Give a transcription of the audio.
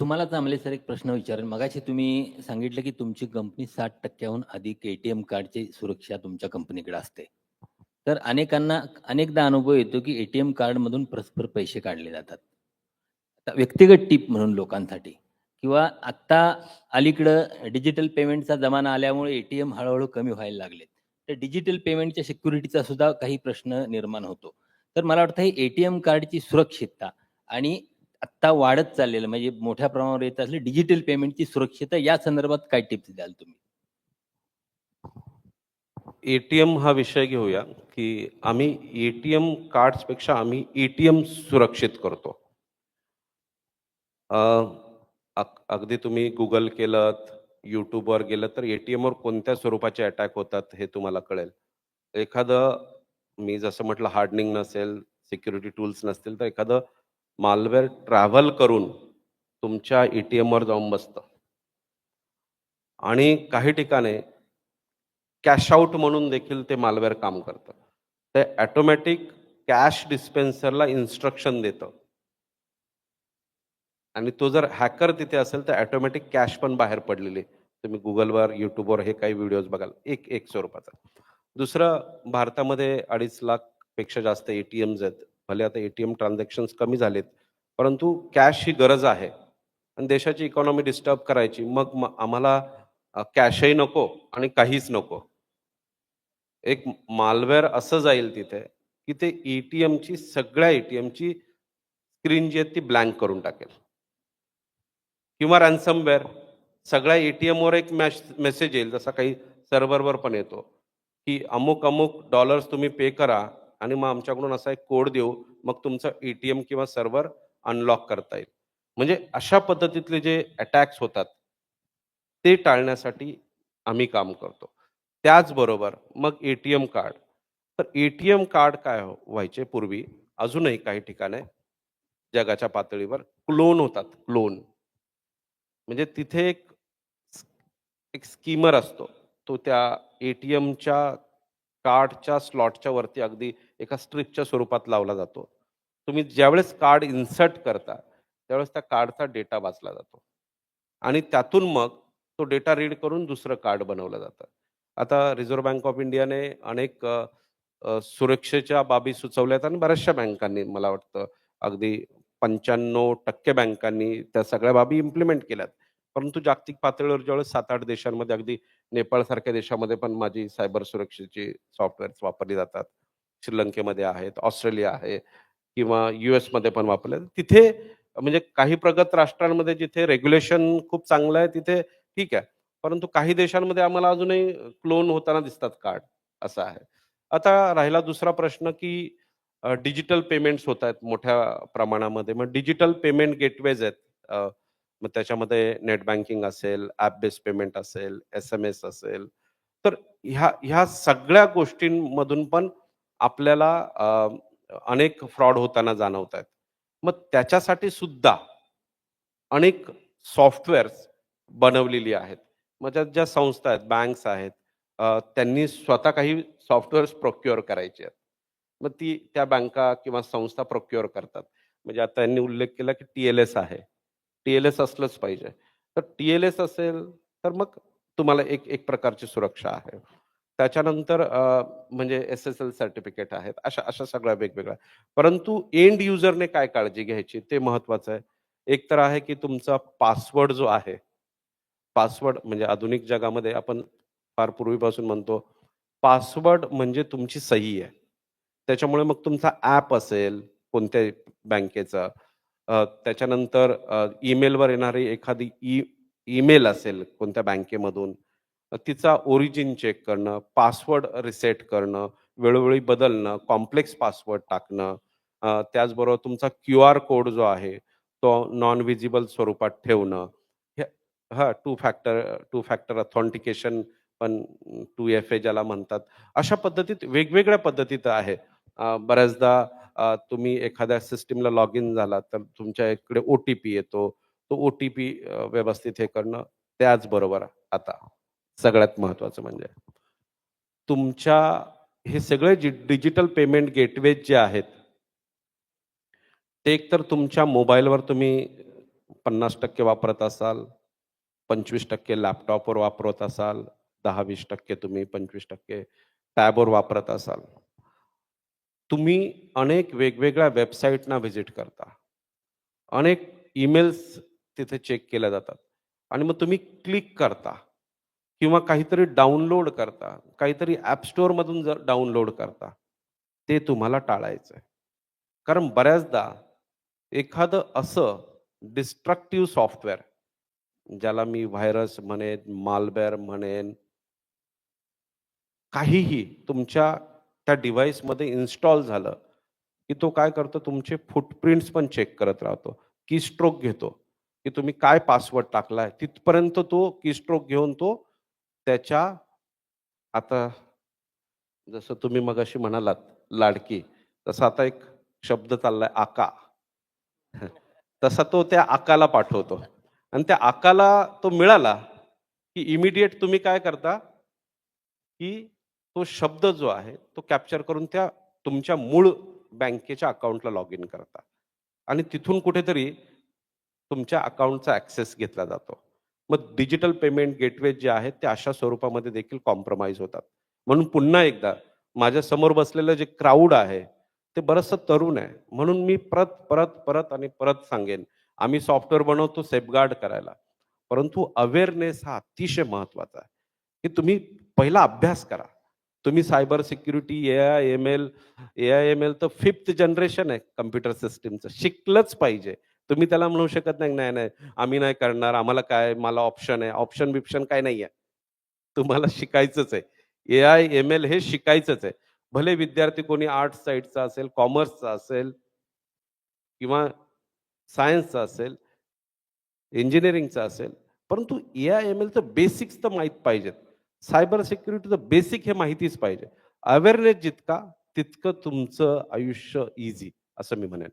तुम्हाला चांगले सर एक प्रश्न विचारेन. मगाशी तुम्ही सांगितलं, की तुमची कंपनी साठ टक्क्याहून अधिक एटीएम कार्डची सुरक्षा तुमच्या कंपनीकडे असते. तर अनेकांना अनेकदा अनुभव येतो, की एटीएम कार्डमधून परस्पर पैसे काढले जातात. आता व्यक्तिगत टीप म्हणून लोकांसाठी किंवा आत्ता अलीकडं डिजिटल पेमेंटचा जमाना आल्यामुळे एटीएम हळूहळू कमी व्हायला लागलेत. तर डिजिटल पेमेंटच्या सिक्युरिटीचा सुद्धा काही प्रश्न निर्माण होतो. तर मला वाटतं हे एटीएम कार्डची सुरक्षितता आणि आत्ता वाढत चाललेलं म्हणजे मोठ्या प्रमाणावर येत असले डिजिटल पेमेंटची सुरक्षितता या संदर्भात काय टिप्स द्याल तुम्ही? एटीएम हा विषय घेऊया, की आम्ही एटीएम कार्ड्सपेक्षा आम्ही एटीएम सुरक्षित करतो. अगदी तुम्ही गुगल केलत, YouTubeवर गेलं तर एटीएमवर कोणत्या स्वरूपाचे अटॅक होतात हे तुम्हाला कळेल. एखादं मी जसं म्हटलं हार्डनिंग नसेल, सिक्युरिटी टूल्स नसतील तर एखादं मालवेअर ट्रॅव्हल करून तुमच्या एटीएमवर जाऊन बसतं. आणि काही ठिकाणी कॅश आउट म्हणून देखील ते मालवेअर काम करतं. ते ऑटोमॅटिक कॅश डिस्पेन्सरला इन्स्ट्रक्शन देतं. आणि तो जर हॅकर तिथे असेल तर ऑटोमॅटिक कॅश पण बाहेर पडलेली तुम्ही गुगलवर यूट्यूबवर हे काही व्हिडिओज बघाल. एक एक स्वरूपाचा. दुसरं भारतामध्ये 2.5 लाखपेक्षा जास्त एटीएम्स आहेत. भले आता एटीएम ट्रान्झॅक्शन्स कमी झालेत, परंतु कॅश ही गरज आहे. आणि देशाची इकॉनॉमी डिस्टर्ब करायची. मग आम्हाला कॅशही नको आणि काहीच नको. एक मालवेअर असं जाईल तिथे, की ते एटीएमची सगळ्या एटीएमची स्क्रीन जी आहे ती ब्लँक करून टाकेल. किंवा रॅन्समवेअर सगळ्या एटीएमवर एक मॅश मेसेज येईल जसा काही सर्व्हरवर पण येतो, की अमुक-अमुक डॉलर्स तुम्ही पे करा आणि मग आमच्याकडून असा एक कोड देऊ, मग तुमचं एटीएम किंवा सर्व्हर अनलॉक करता येईल. म्हणजे अशा पद्धतीतले जे अटॅक्स होतात, ते टाळण्यासाठी आम्ही काम करतो. त्याचबरोबर मग एटीएम कार्ड. तर एटीएम कार्ड काय हो व्हायचे पूर्वी, अजूनही काही ठिकाणी जगाच्या पातळीवर क्लोन होतात, क्लोन. म्हणजे तिथे एक एक स्कीमर असतो. तो त्या एटीएमच्या कार्डच्या स्लॉटच्या वरती अगदी एका स्ट्रिपच्या स्वरूपात लावला जातो. तुम्ही ज्यावेळेस कार्ड इन्सर्ट करता, त्यावेळेस त्या कार्डचा डेटा वाचला जातो. आणि त्यातून मग तो डेटा रीड करून दुसरं कार्ड बनवलं जातं. आता रिझर्व्ह बँक ऑफ इंडियाने अनेक सुरक्षेच्या बाबी सुचवल्या आहेत आणि बऱ्याचशा बँकांनी मला वाटतं अगदी 95% बँकांनी त्या सगळ्या बाबी इम्प्लिमेंट केल्यात. परंतु जागतिक पातळीवर ज्यावेळेस 7-8 देशांमध्ये अगदी नेपाळसारख्या देशामध्ये पण माझी सायबर सुरक्षेची सॉफ्टवेअर्स वापरली जातात. श्रीलंकेमध्ये आहेत, ऑस्ट्रेलिया आहे किंवा यू एसमध्ये पण वापरले तिथे म्हणजे काही प्रगत राष्ट्रांमध्ये जिथे रेग्युलेशन खूप चांगलं आहे तिथे ठीक आहे. परंतु काही देशांमध्ये आम्हाला अजूनही क्लोन होताना दिसतात कार्ड, असं आहे. आता राहिला दुसरा प्रश्न, की डिजिटल पेमेंट्स होत आहेत मोठ्या प्रमाणामध्ये. मग डिजिटल पेमेंट गेटवेज आहेत. मग त्याच्यामध्ये नेट बँकिंग असेल, ॲप बेस्ड पेमेंट असेल, एस-एम-एस असेल. तर ह्या ह्या सगळ्या गोष्टींमधून पण आपल्याला अनेक फ्रॉड होताना जाणवतायत. मग त्याच्यासाठी सुद्धा अनेक सॉफ्टवेअर्स बनवलेली आहेत. मग ज्या ज्या संस्था आहेत, बँक्स आहेत, त्यांनी स्वतः काही सॉफ्टवेअर्स प्रोक्युअर करायचे आहेत. मग ती त्या बँका किंवा संस्था प्रोक्युअर करतात. म्हणजे आता त्यांनी उल्लेख केला, की टी-एल-एस आहे. टी-एल-एस असलंच पाहिजे. तर टी-एल-एस असेल, तर मग तुम्हाला एक एक प्रकारची सुरक्षा आहे. त्याच्यानंतर म्हणजे एस-एस-एल सर्टिफिकेट आहेत. अशा अशा सगळ्या वेगवेगळ्या. परंतु एंड युजरने काय काळजी घ्यायची ते महत्वाचं आहे. एक तर आहे, की तुमचा पासवर्ड जो आहे, पासवर्ड म्हणजे आधुनिक जगामध्ये आपण फार पूर्वीपासून म्हणतो, पासवर्ड म्हणजे तुमची सही आहे. त्याच्यामुळे मग तुमचा ॲप असेल कोणत्याही बँकेचा, त्याच्यानंतर ईमेलवर येणारी एखादी ई ईमेल असेल कोणत्या बँकेमधून, तिचा ओरिजिन चेक करणं, पासवर्ड रिसेट करणं, वेळोवेळी बदलणं, कॉम्प्लेक्स पासवर्ड टाकणं, त्याचबरोबर तुमचा क्यू आर कोड जो आहे, तो नॉन विजिबल स्वरूपात ठेवणं. हे हां, two factor two factor authentication पण टू एफ ए ज्याला म्हणतात. अशा पद्धतीत वेगवेगळ्या पद्धतीत आहे. बऱ्याचदा तुम्ही एखाद्या सिस्टीमला लॉग इन झालात, तर तुमच्या इकडे ओ-टी-पी येतो. तो ओ-टी-पी व्यवस्थित हे करणं. त्याचबरोबर आता सगळ्यात महत्वाचं म्हणजे तुमच्या हे सगळे डिजिटल पेमेंट गेटवेज जे आहेत ते एकतर तुमच्या मोबाईलवर तुम्ही पन्नास टक्के वापरत असाल पंचवीस टक्के लॅपटॉपवर वापरत असाल दहा वीस टक्के तुम्ही पंचवीस टक्के टॅबवर वापरत असाल तुम्ही अनेक वेगवेगळ्या वेबसाईटना व्हिजिट करता. अनेक ईमेल्स तिथे चेक केल्या जातात. आणि मग तुम्ही क्लिक करता. किंवा काहीतरी डाउनलोड करता. काहीतरी ॲपस्टोअरमधून जर डाउनलोड करता ते तुम्हाला टाळायचं आहे कारण बऱ्याचदा एखादं असं डिस्ट्रक्टिव्ह सॉफ्टवेअर ज्याला मी व्हायरस म्हणेन मालवेअर म्हणेन काहीही तुमच्या त्या डिव्हाइसमध्ये इन्स्टॉल झालं की तो काय करतो तुमचे फुटप्रिंट्स पण चेक करत राहतो. की स्ट्रोक घेतो की तुम्ही काय पासवर्ड टाकलाय तिथपर्यंत तो की स्ट्रोक घेऊन तो त्याच्या आता जसं तुम्ही मगाशी म्हणालात लाडकी तसा आता एक शब्द चाललाय आका. तसा तो त्या आकाला पाठवतो. आणि त्या आकाला तो मिळाला की इमिडिएट तुम्ही काय करता की तो शब्द जो आहे तो कॅप्चर करून त्या तुमच्या मूळ बँकेच्या अकाउंटला लॉग इन करता. आणि तिथून कुठेतरी तुमच्या अकाउंटचा ॲक्सेस घेतला जातो. मग डिजिटल पेमेंट गेटवे जे आहेत ते अशा स्वरूपामध्ये देखील कॉम्प्रोमाइज होतात. म्हणून पुन्हा एकदा माझ्यासमोर बसलेलं जे क्राऊड आहे ते बरंचसं तरुण आहे. म्हणून मी परत परत परत आणि परत सांगेन आम्ही सॉफ्टवेअर बनवतो सेफगार्ड करायला. परंतु अवेअरनेस हा अतिशय महत्त्वाचा आहे. की तुम्ही पहिला अभ्यास करा. तुम्ही cyber security A I M L A I M L तर फिफ्थ जनरेशन आहे कम्प्युटर सिस्टीमचं शिकलंच पाहिजे. तुम्ही त्याला म्हणू शकत नाही नाही नाही आम्ही नाही करणार आम्हाला काय मला ऑप्शन आहे ऑप्शन बिप्शन काय नाही आहे तुम्हाला शिकायचंच आहे. ए आय एम एल हे शिकायचंच आहे. भले विद्यार्थी कोणी आर्ट्स साईडचा असेल कॉमर्सचा असेल किंवा सायन्सचा असेल इंजिनिअरिंगचा असेल परंतु ए आय एम एलचं बेसिक्स तर माहीत पाहिजेत. सायबर सिक्युरिटीचं बेसिक हे माहितीच पाहिजे. अवेअरनेस जितका तितकं तुमचं आयुष्य इझी असं मी म्हणेन.